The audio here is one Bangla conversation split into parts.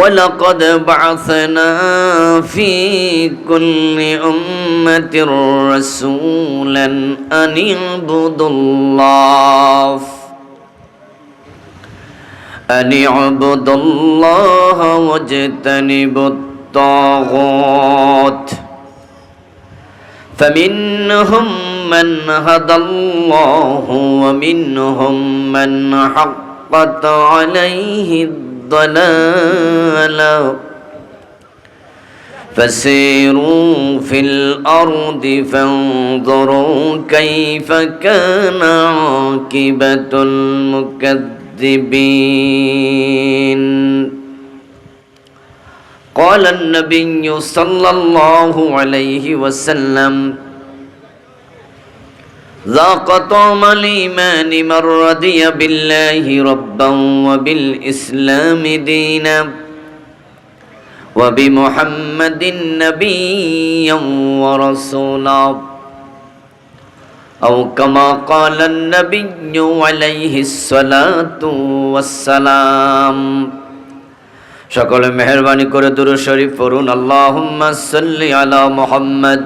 ولقد بعثنا في كل أمة رسولا أن اعبدوا الله. أن اعبدوا الله واجتنبوا الطاغوت. فمنهم من هدى الله ومنهم من حقت عليه الضلالة فسيروا في الأرض فانظروا كيف كان عاقبة المكذبين. قال النبي صلى الله عليه وسلم ذاق طعم الإيمان من رضي بالله ربا وبالإسلام دينا وبمحمد نبيا ورسولا أو كما قال النبي عليه الصلاة والسلام সকলে মেহরবানি করে দুরু শরীফ পড়ুন আল্লাহুম্মা সাল্লি আলা মুহাম্মদ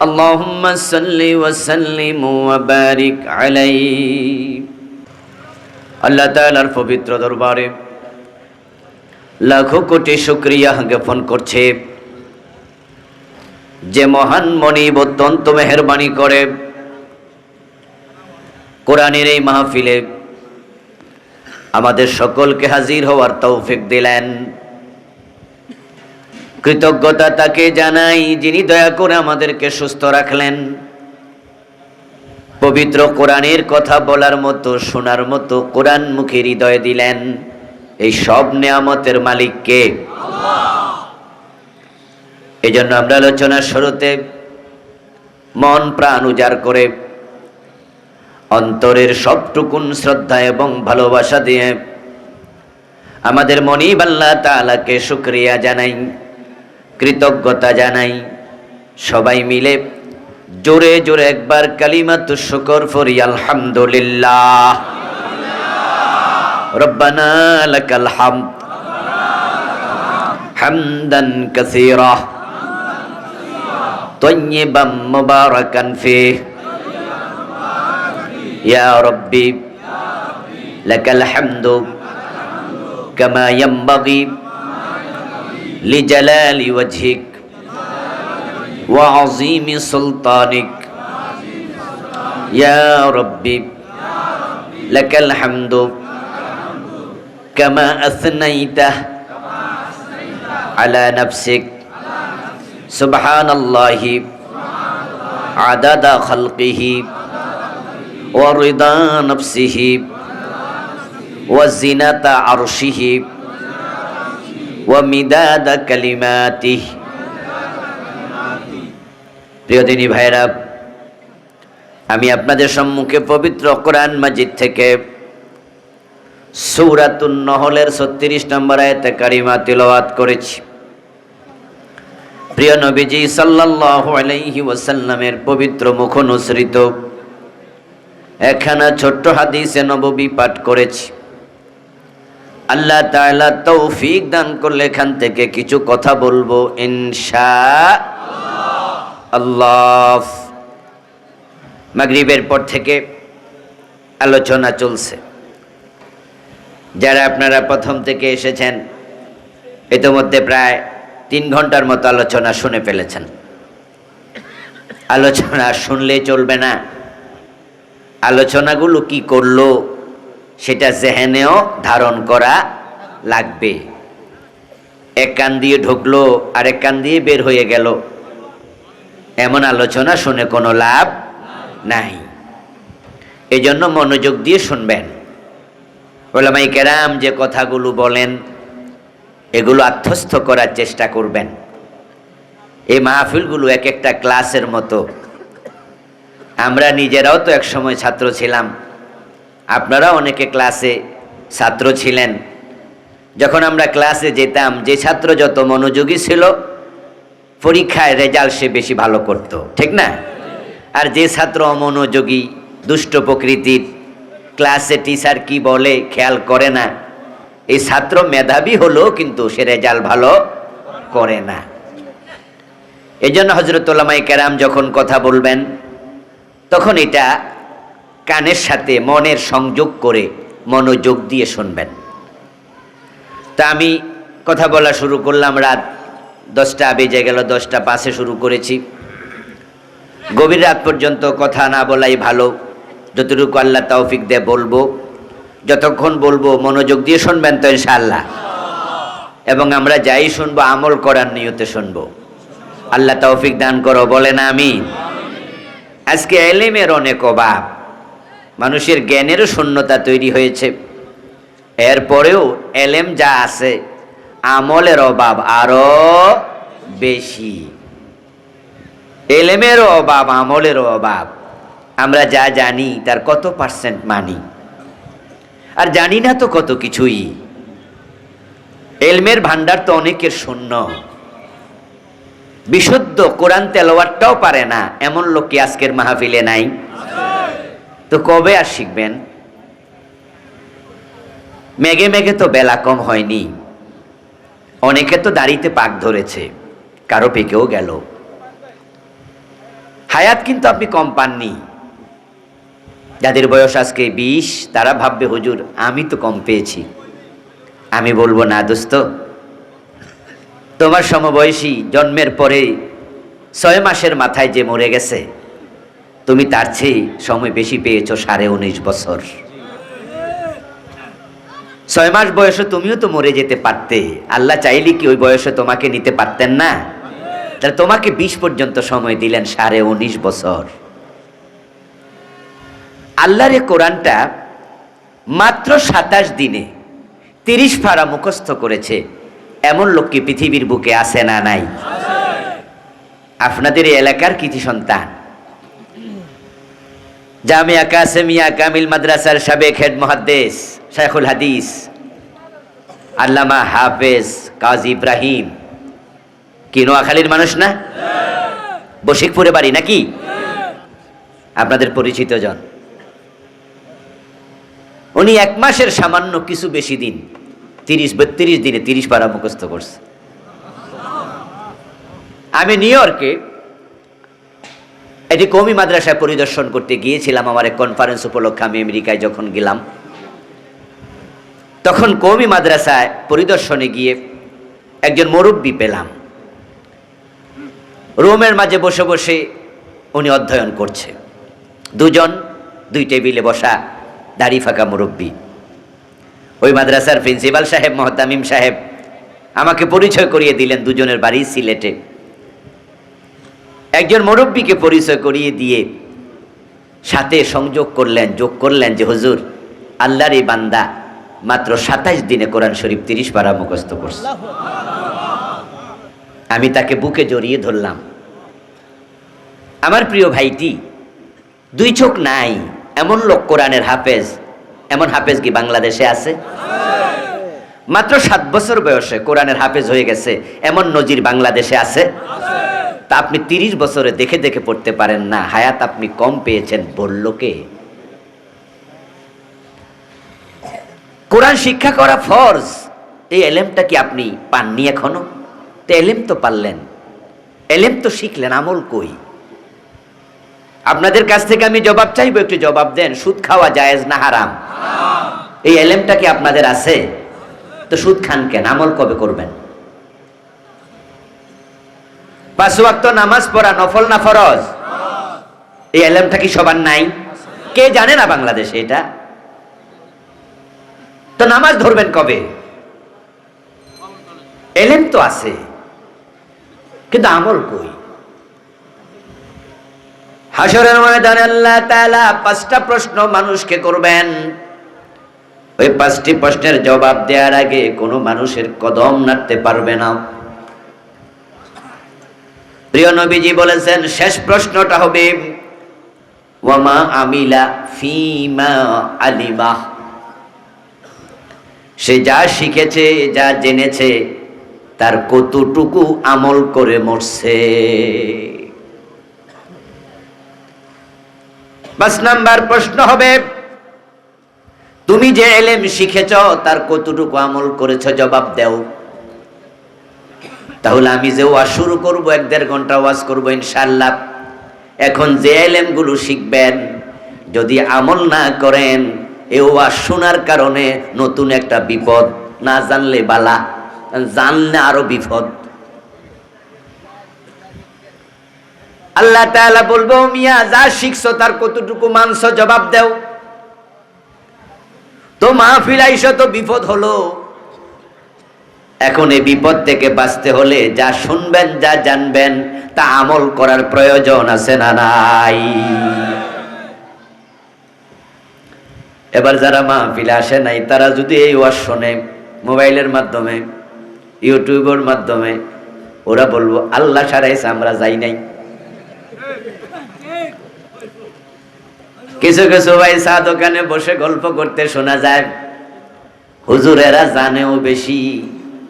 اللهم صل وسلم وبارك عليه আল্লাহ তাআলার পবিত্র দরবারে লাখো কোটি শুকরিয়া জ্ঞাপন করছে যে মহান মনিব অত্যন্ত মেহরবানি করে কোরআনের এই মাহফিলে আমাদের সকলকে হাজির হওয়ার তৌফিক দিলেন কৃতজ্ঞতা তাকে জানাই, যিনি দয়া করে আমাদেরকে সুস্থ রাখলেন। পবিত্র কোরআনের কথা বলার মতো, শোনার মতো কোরআন মুখে হৃদয় দিলেন। এই সব নেয়ামতের মালিককে এই জন্য আমরা আলোচনার শুরুতে মন প্রাণ উজাড় করে অন্তরের সবটুকুন শ্রদ্ধা এবং ভালোবাসা দিয়ে আমাদের মনিব আল্লাহ তালাকে শুক্রিয়া জানাই। কৃতজ্ঞতা জানাই সবাই মিলে জোরে জোরে একবার কালিমাতু শুকর ফরি আলহামদুলিল্লাহ রব্বানা লাকাল হামদ হামদান কাসীরা طيبا مباركا فيه يا ربي لك الحمد كما ينبغي لجلال وجهك وعظيم سلطانك. يا ربي لك الحمد كما أثنيته على نفسك. سبحان الله عدد خلقه ورضا نفسه وزنة عرشه. ওয়ামিদাদ কালিমাতি প্রিয় দিনী ভাইরা আমি আপনাদের সম্মুখে পবিত্র কোরআন মাজিদ থেকে সৌরাতুন নহলের ছত্রিশ নম্বর আয়তে কারিমা তিলওয়াত করেছি। প্রিয় নবীজি সাল্লাহ আলাইহি ওয়াসাল্লামের পবিত্র মুখ অনুসৃত একখানা ছোট্ট হাদিসে নববী পাঠ করেছি। আল্লাহ তাআলা তৌফিক দান করলে এখান থেকে কিছু কথা বলব ইনশা আল্লাহ। মাগরিবের পর থেকে আলোচনা চলছে। যারা আপনারা প্রথম থেকে এসেছেন, ইতিমধ্যে প্রায় তিন ঘণ্টার মতো আলোচনা শুনে ফেলেছেন। আলোচনা শুনলে চলবে না। আলোচনাগুলো কি করল? সেটা জেহেনেও ধারণ করা লাগবে। এক কান দিয়ে ঢুকলো আর এক কান দিয়ে বের হয়ে গেল। এমন আলোচনা শুনে কোনো লাভ নাই। এজন্য মনোযোগ দিয়ে শুনবেন। ওলামাই কেরাম যে কথাগুলো বলেন, এগুলো আত্মস্থ করার চেষ্টা করবেন। এই মাহফিলগুলো এক একটা ক্লাসের মতো। আমরা নিজেরাও তো একসময় ছাত্র ছিলাম। আপনারা অনেকে ক্লাসে ছাত্র ছিলেন। যখন আমরা ক্লাসে যেতাম, যে ছাত্র যত মনোযোগী ছিল, পরীক্ষায় রেজাল্ট সে বেশি ভালো করত, ঠিক না? আর যে ছাত্র অমনোযোগী, দুষ্ট প্রকৃতির, ক্লাসে টিচার কি বলে খেয়াল করে না, এই ছাত্র মেধাবী হলেও কিন্তু সে রেজাল্ট ভালো করে না। এই জন্য হজরতুল্লামাই কেরাম যখন কথা বলবেন, তখন এটা কানের সাথে মনের সংযোগ করে মনোযোগ দিয়ে শুনবেন। তা আমি কথা বলা শুরু করলাম, রাত দশটা বেজে গেল, দশটা পাশে শুরু করেছি। গভীর রাত পর্যন্ত কথা না বলাই ভালো, যতটুকু আল্লাহ তৌফিক দিয়ে বলব, যতক্ষণ বলব মনোযোগ দিয়ে শুনবেন তো ইনশাআল্লাহ। এবং আমরা যাই শুনব, আমল করার নিয়তে শুনব। আল্লাহ তৌফিক দান করো বলে না আমি আজকে এলিমের অনেক অভাব। মানুষের জ্ঞানেরও শূন্যতা তৈরি হয়েছে। এরপরেও এলেম যা আছে, আমলের অভাব আরও বেশি। এলেমেরও অভাব আমলের অভাব। আমরা যা জানি, তার কত পার্সেন্ট মানি? আর জানি না তো কত কিছুই। এলমের ভান্ডার তো অনেকের শূন্য। বিশুদ্ধ কোরআন তেলোয়ারটাও পারে না, এমন লোক কি আজকের মাহফিলে নাই। তো কবে আর শিখবেন? মেঘে মেঘে তো বেলা কম হয়নি। অনেকে তো দাড়িতে পাক ধরেছে, কারও পেকেও গেল। হায়াত কিন্তু আপনি কম পাননি। যাদের বয়স আজকে বিশ, তারা ভাববে, হুজুর, আমি তো কম পেয়েছি। আমি বলব, না দোস্ত। তোমার সমবয়সী জন্মের পরে ছয় মাসের মাথায় যে মরে গেছে তুমি তার চেয়ে সময় বেশি পেয়েছ সাড়ে উনিশ বছর। ছয় মাস বয়সে তুমিও তো মরে যেতে পারতে। আল্লাহ চাইলে কি ওই বয়সে তোমাকে নিতে পারতেন না? তাহলে তোমাকে বিশ পর্যন্ত সময় দিলেন সাড়ে উনিশ বছর। আল্লাহর এ কোরআনটা মাত্র সাতাশ দিনে তিরিশ ফাড়া মুখস্থ করেছে। এমন লোক কি পৃথিবীর বুকে আসে না নাই? আপনাদের এলাকার কৃতি সন্তান। জামিয়া কাসেমিয়া কামিল মাদ্রাসার সাবেক হেড মহাদ্দেশ শেখুল হাদিস, আল্লামা হাফেজ কাজী ইব্রাহিম। কি, নোয়াখালীর মানুষ না? বশিকপুরে বাড়ি নাকি? আপনাদের পরিচিত জন। উনি এক মাসের সামান্য কিছু বেশি দিন, তিরিশ বত্রিশ দিনে তিরিশ পারা মুখস্থ করছে। আমি নিউ ইয়র্কে এটি কমি মাদ্রাসায় পরিদর্শন করতে গিয়েছিলাম, আমার এক কনফারেন্স উপলক্ষে আমি আমেরিকায় যখন গেলাম। তখন কমি মাদ্রাসায় পরিদর্শনে গিয়ে একজন মুরব্বী পেলাম। রোমের মাঝে বসে বসে উনি অধ্যয়ন করছে। দুজন, দুই টেবিলে বসা দাড়ি ফাঁকা মুরব্বী। ওই মাদ্রাসার প্রিন্সিপাল সাহেব, মহতামিম সাহেব আমাকে পরিচয় করিয়ে দিলেন দুজনের বাড়ি সিলেটে। একজন মুরব্বীকে পরিচয় করিয়ে দিয়ে সাথে সংযোগ করলেন, যোগ করলেন যে, হুজুর, আল্লাহর এই বান্দা মাত্র সাতাইশ দিনে কোরআন শরীফ তিরিশ পারা মুখস্থ করছে। আমি তাকে বুকে জড়িয়ে ধরলাম। আমার প্রিয় ভাইটি, দুই চোখ নাই, এমন লোক কোরআনের হাফেজ, এমন হাফেজ কি বাংলাদেশে আছে? মাত্র সাত বছর বয়সে কোরআনের হাফেজ হয়ে গেছে, এমন নজির বাংলাদেশে আছে? তা আপনি তিরিশ বছরে দেখে দেখে পড়তে পারেন না। হায়াত আপনি কম পেয়েছেন বলল কে? কোরআন শিক্ষা করা ফরজ। এই এলেমটা কি আপনি পাননি এখনও? তো এলেম তো পারলেন। এলেম তো শিখলেন, আমল কই? আপনাদের কাছ থেকে আমি জবাব চাইব, একটু জবাব দেন, সুদ খাওয়া জায়েজ না হারাম? এই এলেমটা কি আপনাদের আছে? তো সুদ খান কেন? আমল কবে করবেন? পাঁচ ওয়াক্ত নামাজ পড়া নফল না ফরজ? এই এলেমটা কি সবার নাই? কে জানে না বাংলাদেশে এটা? তো নামাজ ধরবেন কবে? এলেম তো আছে, কিন্তু আমল কই? হাসরের ময়দানে আল্লাহ পাঁচটা প্রশ্ন মানুষকে করবেন। ওই পাঁচটি প্রশ্নের জবাব দেওয়ার আগে কোনো মানুষের কদম নাড়তে পারবে না। প্রিয় নবীজি বলেছেন, শেষ প্রশ্নটা হবে, ওয়ামা আমিলা ফিমা আলিমা। সে যা শিখেছে, যা জেনেছে, তার কতটুকু আমল করে মরছে। পাঁচ নাম্বার প্রশ্ন হবে, তুমি যে এলেম শিখেছ, তার কতটুকু আমল করেছ? জবাব দেও। তাহলে আমি যে ওয়াজ শুরু করব, এক দেড় ঘণ্টা ওয়াজ করব ইনশাল্লাহ এখন যে এলেমগুলো শিখবেন, যদি আমল না করেন, এ ওয়াজ শোনার কারণে নতুন একটা বিপদ না জানলে বালা, জানলে আরও বিপদ। আল্লাহ তাআলা বলব, মিয়া, যা শিখছো তার কতটুকু মানছ, জবাব দেও। তো মাহফিল আইসো তো বিপদ হলো। এখন এই বিপদ থেকে বাঁচতে হলে যা শুনবেন, যা জানবেন, তা আমল করার প্রয়োজন আছে না নাই? এবার যারা মাহফিলে আসে নাই, তারা যদি এই ওয়াজ শোনে মোবাইলের মাধ্যমে, ইউটিউবের মাধ্যমে, ওরা বলব, আল্লাহ সারাইছে আমরা যাই নাই। কিছু কিছু ভাই চা দোকানে বসে গল্প করতে শোনা যায়। হুজুরেরা জানেও বেশি।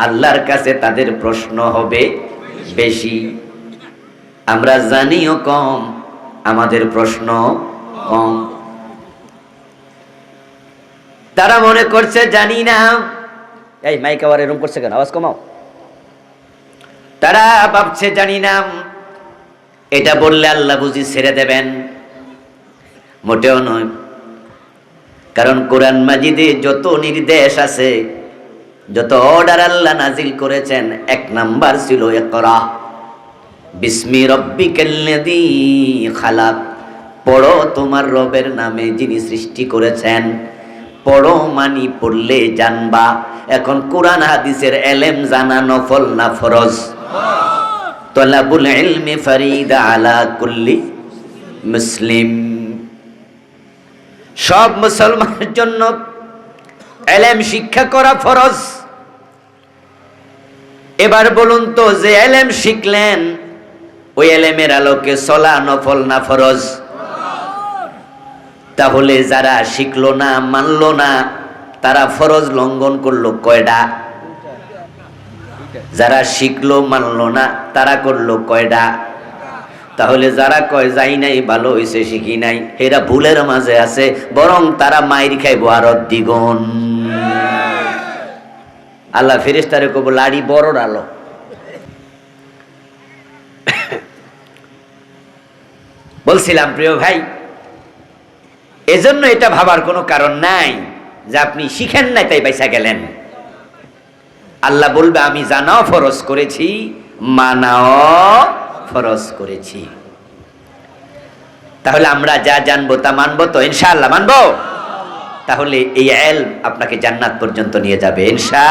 আল্লাহর কাছে তাদের প্রশ্ন হবে বেশি। আমরা জানিও কম, আমাদের প্রশ্ন কম। তারা মনে করছে, জানি না। এই, মাইক আবার এরকম করছে কেন? আওয়াজ কমাও। তারা ভাবছে, জানি না। এটা বললে আল্লাহ বুঝি ছেড়ে দেবেন। মোটেও নয়। কারণ কোরআন মাজিদে যত নির্দেশ আছে যত অর্ডার আল্লাহ নাজিল করেছেন, এক নাম্বার ছিল একরা বিস্মি রব্বিকাল্লাযী খালাক। পড়ো তোমার রবের নামে যিনি সৃষ্টি করেছেন। পড়ো মানি পড়লে জানবা। এখন কোরআন হাদিসের এলেম জানা নফল না ফরজ? তলাবুল ইলমি ফারিদা আলা কুল্লি মুসলিম। সব মুসলমানের জন্য এলেম শিক্ষা করা ফরজ। এবার বলুন তো, যে এলেম শিখলেন, ওই এলেমের আলোকে চলা নফল না ফরজ? তাহলে যারা শিখলো না, মানলো না, তারা ফরজ লঙ্ঘন করল কয়টা যারা শিখলো, মানলো না, তারা করল কয়টা তাহলে যারা কয়, যাই নাই, ভালো হয়েছে শিখি নাই এরা ভুলের মাঝে আছে, বরং তারা মাইর খাইব আর দ্বিগুণ। আল্লাহ ফেরেস্তারে কব লাড়ি বড় আলো বলছিলাম, প্রিয় ভাই, এজন্য এটা ভাবার কোনো কারণ নাই যে আপনি শিখেন নাই তাই পয়সা গেলেন। আল্লাহ বলবে, আমি জানাও ফরজ করেছি, মানাও ফরজ করেছি। তাহলে আমরা যা জানব তা মানবো তো? ইনশাআল্লাহ মানবো? তাহলে এই এল আপনাকে জান্নাত পর্যন্ত নিয়ে যাবে ইনশা